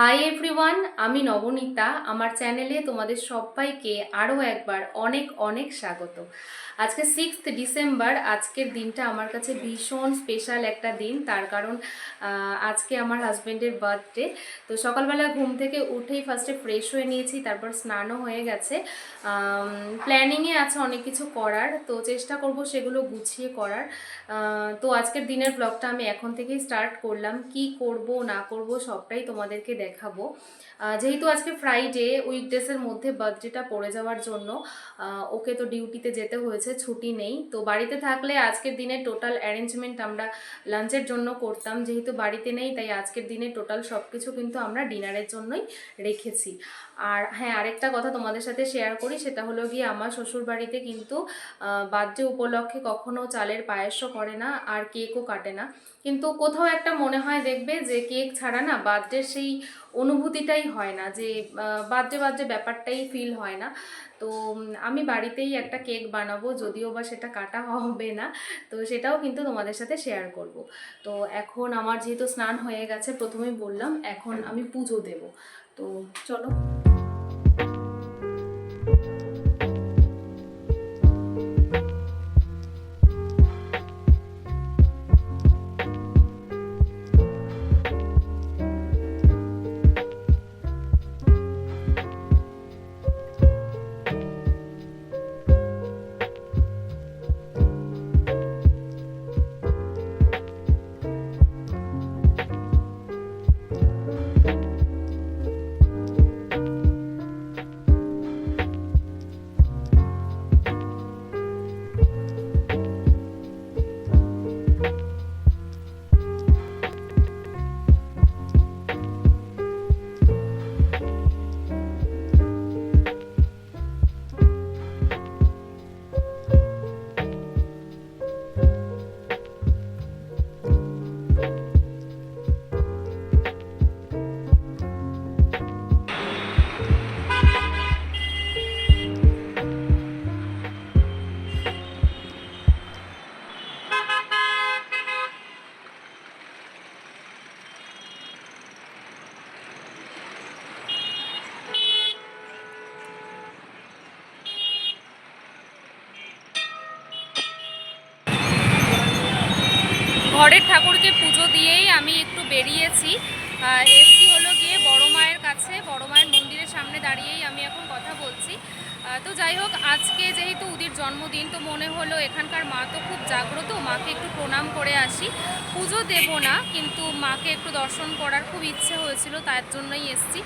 Hi everyone আমি নবনীতা। আমার চ্যানেলে তোমাদের সবাইকে আরও একবার অনেক অনেক স্বাগত। আজকে সিক্সথ ডিসেম্বর আজকের দিনটা আমার কাছে ভীষণ স্পেশাল একটা দিন। তার কারণ আজকে আমার হাজব্যান্ডের বার্থডে তো সকালবেলা ঘুম থেকে উঠেই ফার্স্টে ফ্রেশ হয়ে নিয়েছি, তারপর স্নানও হয়ে গেছে। প্ল্যানিংয়ে আছে অনেক কিছু করার, তো চেষ্টা করব সেগুলো গুছিয়ে করার। তো আজকের দিনের ব্লগটা আমি এখন থেকেই স্টার্ট করলাম। কি করব, না করব সবটাই তোমাদেরকে দেখাবো। যেহেতু আজকে ফ্রাইডে উইকডেসের মধ্যে বার্থডেটা পড়ে যাওয়ার জন্য ওকে তো ডিউটিতে যেতে হয়েছে, ছুটি নেই। তো বাড়িতে থাকলে আজকের দিনে টোটাল অ্যারেঞ্জমেন্ট আমরা লাঞ্চের জন্য করতাম। যেহেতু বাড়িতে নেই, তাই আজকের দিনে টোটাল সব কিছু কিন্তু আমরা ডিনারের জন্যই রেখেছি। আর হ্যাঁ আরেকটা কথা তোমাদের সাথে শেয়ার করি, সেটা হলো গিয়ে আমার শ্বশুর বাড়িতে কিন্তু বার্থডে উপলক্ষে কখনো চালের পায়েসও করে না, আর কেকও কাটে না। কিন্তু কোথাও একটা মনে হয় দেখবে যে কেক ছাড়া না বার্থডের সেই অনুভূতিটাই হয় না, যে বার্থডে বার্থডে ব্যাপারটাই ফিল হয় না। তো আমি বাড়িতেই একটা কেক বানাবো যদিও বা সেটা কাটা হবে না, তো সেটাও কিন্তু তোমাদের সাথে শেয়ার করব। তো এখন আমার যেহেতু স্নান হয়ে গেছে, প্রথমেই বললাম, এখন আমি পুজো দেব। তো চলো। বেরিয়েছি। এসছি হলো গিয়ে বড় মায়ের কাছে। বড় মায়ের মন্দিরের সামনে দাঁড়িয়েই আমি এখন কথা বলছি। তো যাই হোক, আজকে যেহেতু উদির জন্মদিন, তো মনে হলো এখানকার মা তো খুব জাগ্রত। মাকে একটু প্রণাম করে আসি। পুজো দেব না, কিন্তু মাকে একটু দর্শন করার খুব ইচ্ছে হয়েছিল, তার জন্যই এসছি।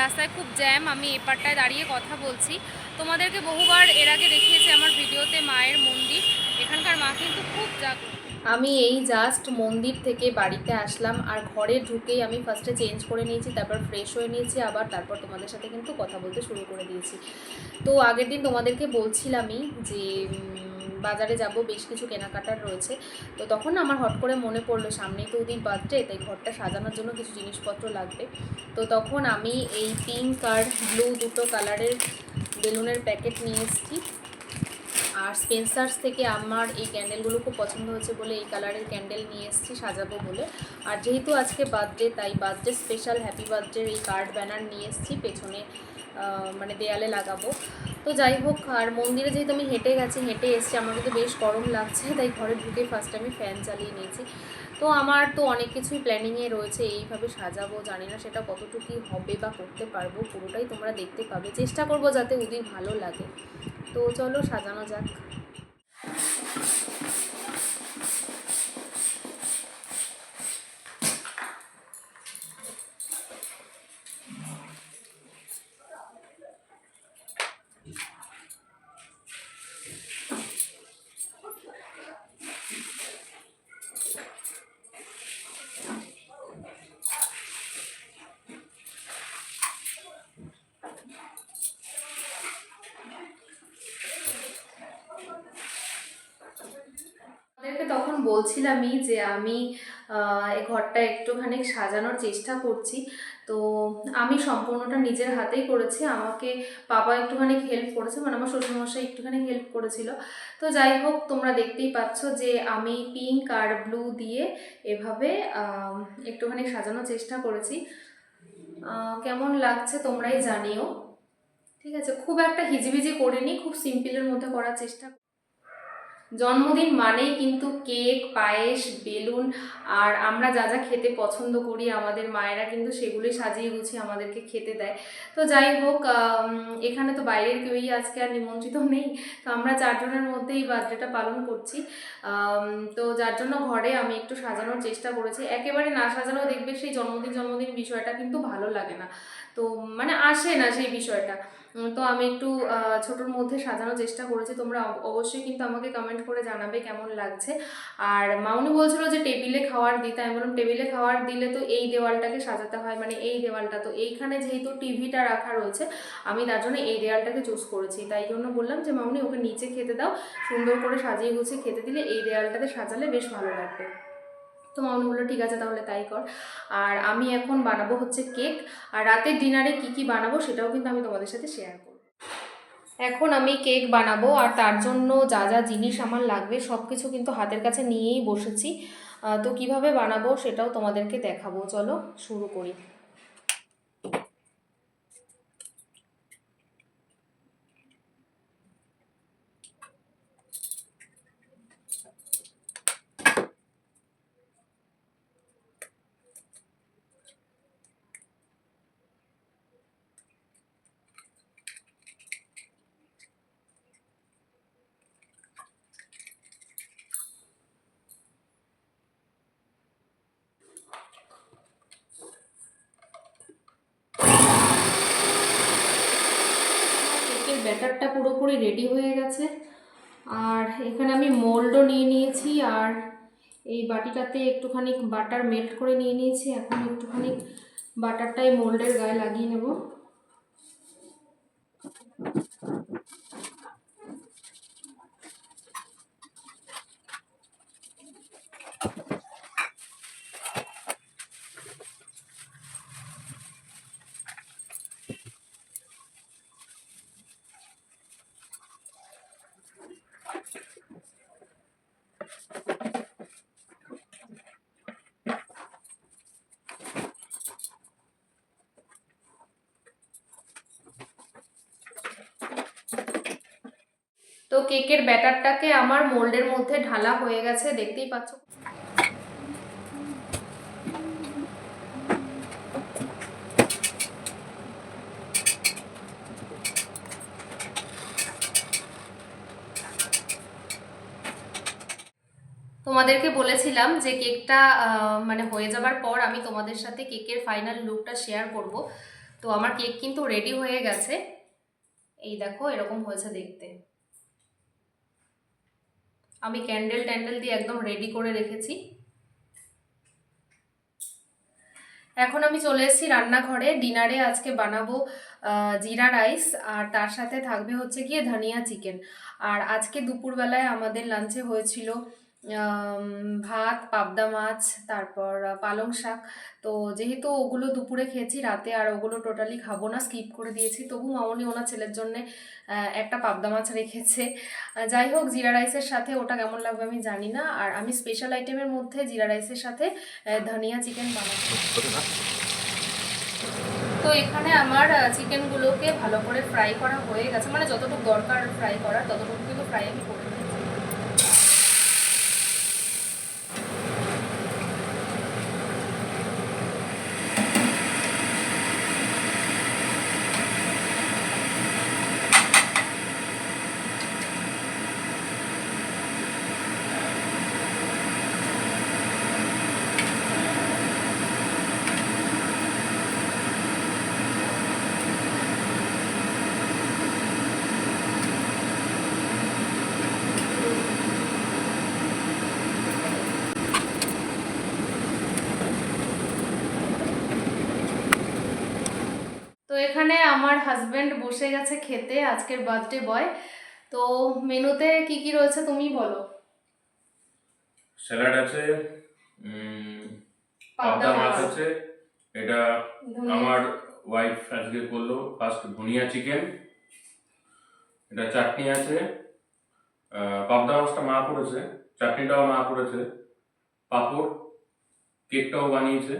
রাস্তায় খুব জ্যাম, আমি এপারটায় দাঁড়িয়ে কথা বলছি। তোমাদেরকে বহুবার এর আগে দেখিয়েছি আমার ভিডিওতে মায়ের মন্দির। এখানকার মা কিন্তু খুব জাগ্রত। আমি এই জাস্ট মন্দির থেকে বাড়িতে আসলাম, আর ঘরে ঢুকেই আমি ফার্স্টে চেঞ্জ করে নিয়েছি, তারপর ফ্রেশ হয়ে নিয়েছি, আবার তারপর তোমাদের সাথে কিন্তু কথা বলতে শুরু করে দিয়েছি। তো আগের দিন তোমাদেরকে বলছিলামই যে বাজারে যাব, বেশ কিছু কেনাকাটার রয়েছে। তো তখন আমার হট করে মনে পড়ল, সামনেই তো ওদিন বার্থডে তাই ঘরটা সাজানোর জন্য কিছু জিনিসপত্র লাগবে। তো তখন আমি এই পিঙ্ক আর ব্লু দুটো কালারের বেলুনের প্যাকেট নিয়ে এসেছি। আর স্পেন্সার্স থেকে আমার এই ক্যান্ডেলগুলো খুব পছন্দ হয়েছে বলে এই কালারের ক্যান্ডেল নিয়ে এসেছি সাজাবো বলে। আর যেহেতু আজকে বার্থডে তাই বার্থডে স্পেশাল হ্যাপি বার্থডের এই কার্ড ব্যানার নিয়ে এসেছি, পেছনে মানে দেয়ালে লাগাবো। তো যাই হোক, আর মন্দিরে যেহেতু আমি হেঁটে গেছি, হেঁটে এসছি, আমার কিন্তু বেশ গরম লাগছে, তাই ঘরে ঢুকে ফার্স্ট আমি ফ্যান চালিয়ে নিয়েছি। তো আমার তো অনেক কিছুই প্ল্যানিংয়ে রয়েছে, এইভাবে সাজাবো, জানি না সেটা কতটুকু হবে বা করতে পারব, পুরোটাই তোমরা দেখতে পাবে। চেষ্টা করব যাতে ওদিন ভালো লাগে। তো চলো সাজানো যাক। বলছিলামই যে আমি ঘরটা একটুখানি সাজানোর চেষ্টা করছি। তো আমি সম্পূর্ণটা নিজের হাতেই করেছি। আমাকে বাবা একটুখানি হেল্প করেছে মানে আমার শ্বশুরমশাই একটুখানি হেল্প করেছিল। তো যাই হোক, তোমরা দেখতেই পাচ্ছ যে আমি পিঙ্ক আর ব্লু দিয়ে এভাবে একটুখানি সাজানোর চেষ্টা করেছি। কেমন লাগছে তোমরাই জানিও। ঠিক আছে, খুব একটা হিজিবিজি করিনি, খুব সিম্পলের মধ্যে করার চেষ্টা জন্মদিন মানেই কিন্তু কেক, পায়েস, বেলুন, আর আমরা যা যা খেতে পছন্দ করি আমাদের মায়েরা কিন্তু সেগুলোই সাজিয়ে গুছিয়ে আমাদেরকে খেতে দেয়। তো যাই হোক এখানে তো বাইরের কেউই আজকে আর নিমন্ত্রিত নেই। তো আমরা চারজনের মধ্যেই বার্থডেটা পালন করছি। তো যার জন্য ঘরে আমি একটু সাজানোর চেষ্টা করেছি। একেবারে না সাজানো দেখবে সেই জন্মদিন জন্মদিন বিষয়টা কিন্তু ভালো লাগে না। তো মানে আসে না সেই বিষয়টা। তো আমি একটু ছোটোর মধ্যে সাজানোর চেষ্টা করেছি। তোমরা অবশ্যই কিন্তু আমাকে কমেন্ট করে জানাবে কেমন লাগছে। আর মাউনি বলছিল যে টেবিলে খাওয়ার দিতে, আমি বললাম টেবিলে খাওয়ার দিলে তো এই দেওয়ালটাকে সাজাতে হয় মানে এই দেওয়ালটা। তো এইখানে যেহেতু টিভিটা রাখা রয়েছে, আমি তার জন্য এই দেওয়ালটাকে চুজ করেছি। তাই জন্য বললাম যে, মামনি, ওকে নিচে খেতে দাও। সুন্দর করে সাজিয়ে গুছিয়ে খেতে দিলে এই দেওয়ালটাতে সাজালে বেশ ভালো লাগবে। তো মামনি বলল, ঠিক আছে তাহলে তাই কর। আর আমি এখন বানাবো হচ্ছে কেক, আর রাতের ডিনারে কি কি বানাবো সেটাও কিন্তু আমি তোমাদের সাথে শেয়ার করব। এখন আমি কেক বানাবো, আর তার জন্য যা যা জিনিস আমার লাগবে সব কিছু কিন্তু হাতের কাছে নিয়েই বসেছি। তো কীভাবে বানাবো সেটাও তোমাদেরকে দেখাবো। চলো শুরু করি কেকের ব্যাটারটা পুরোপুরি রেডি হয়ে গেছে। আর এখানে আমি মোল্ডও নিয়ে নিয়েছি, আর এই বাটিটাতে একটুখানি বাটার মেল্ট করে নিয়ে নিয়েছি। এখন একটুখানি বাটারটাই মোল্ডের গায়ে লাগিয়ে নেব। কেকের ব্যাটারটাকে আমার মোল্ডের মধ্যে ঢালা হয়ে গেছে, দেখতেই পাচ্ছ? তোমাদেরকে বলেছিলাম যে কেকটা মানে হয়ে যাবার পর আমি তোমাদের সাথে কেকের ফাইনাল লুকটা শেয়ার করব। তো আমার কেক কিন্তু রেডি হয়ে গেছে। এই দেখো, এরকম হয়েছে দেখতে। আমি ক্যান্ডেল ট্যান্ডেল দিয়ে একদম রেডি করে রেখেছি। এখন আমি চলে এসেছি রান্নাঘরে। ডিনারে আজকে বানাবো জিরা রাইস আর তার সাথে থাকবে হচ্ছে গিয়ে ধনিয়া চিকেন আর আজকে দুপুরবেলায় আমাদের লাঞ্চে হয়েছিল ভাত, পাবদা মাছ, তারপর পালং শাক। তো যেহেতু ওগুলো দুপুরে খেয়েছি, রাতে আর ওগুলো টোটালি খাব না স্কিপ করে দিয়েছি। তবু মামনি ওনার ছেলের জন্যে একটা পাবদা মাছ রেখেছে। যাই হোক, জিরা রাইসের সাথে ওটা কেমন লাগবে আমি জানি না। আর আমি স্পেশাল আইটেমের মধ্যে জিরা রাইসের সাথে ধনিয়া চিকেন বানাচ্ছি তো এখানে আমার চিকেনগুলোকে ভালো করে ফ্রাই করা হয়ে গেছে। মানে যতটুকু দরকার ফ্রাই করার ততটুকু কিন্তু ফ্রাই আমি করে নিয়েছি তো এখানে আমার হাজবেন্ড বসে গেছে খেতে আজকের বার্থডে বয় তো মেনুতে কি কি রয়েছে তুমি বলো। স্যালাড আছে পাবদা মাছ আছে এটা আমার ওয়াইফ আজকে করল। ফার্স্ট ধনিয়া চিকেন এটা চাটনি আছে। পাবদা মাছটা মা করেছে চাটনিটাও মা করেছে। পাঁপড় কেকটাও বানিয়েছে।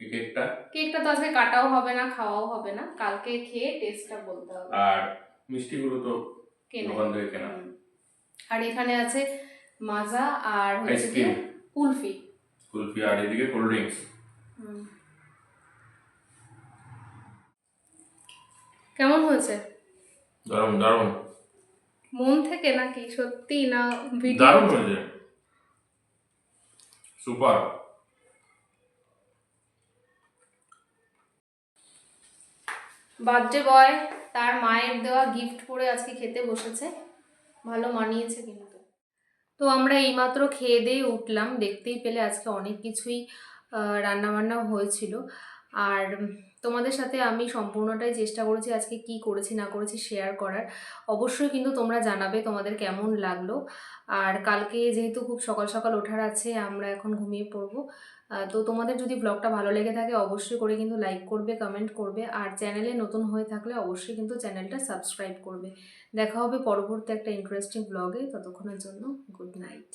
কেকটা? কেকটা তো আজকে কাটাও হবে না খাওয়াও হবে না। কালকে খেয়ে টেস্টটা বলতে হবে। আর মিষ্টিগুলো তো দোকান থেকে কেনা। আর এখানে আছে মাজা আর হচ্ছে কুলফি। কুলফি আর এদিকে কোল্ড ড্রিঙ্কস কেমন হয়েছে? দারুণ দারুণ। মন থেকে নাকি সত্যি না ভিডিও দারুণ হয়েছে। সুপার। বার্থডে বয়, তার মায়ের দেওয়া গিফট পরে আজকে খেতে বসেছে। ভালো মানিয়েছে কিন্তু। তো আমরা এইমাত্র খেয়ে দিয়ে উঠলাম, দেখতেই পেলে আজকে অনেক কিছুই রান্না বান্না হয়েছিল। আর তোমাদের সাথে আমি সম্পূর্ণটাই চেষ্টা করেছি আজকে কি করেছি, না করেছি শেয়ার করার। অবশ্যই কিন্তু তোমরা জানাবে তোমাদের কেমন লাগল। আর কালকে যেহেতু খুব সকাল সকাল ওঠার আছে, আমরা এখন ঘুমিয়ে পড়ব। তো তোমাদের যদি ব্লগটা ভালো লেগে থাকে অবশ্যই করে কিন্তু লাইক করবে কমেন্ট করবে। আর চ্যানেলে নতুন হয়ে থাকলে অবশ্যই কিন্তু চ্যানেলটা সাবস্ক্রাইব করবে। দেখা হবে পরবর্তী একটা ইন্টারেস্টিং ব্লগে ততক্ষণের জন্য গুড নাইট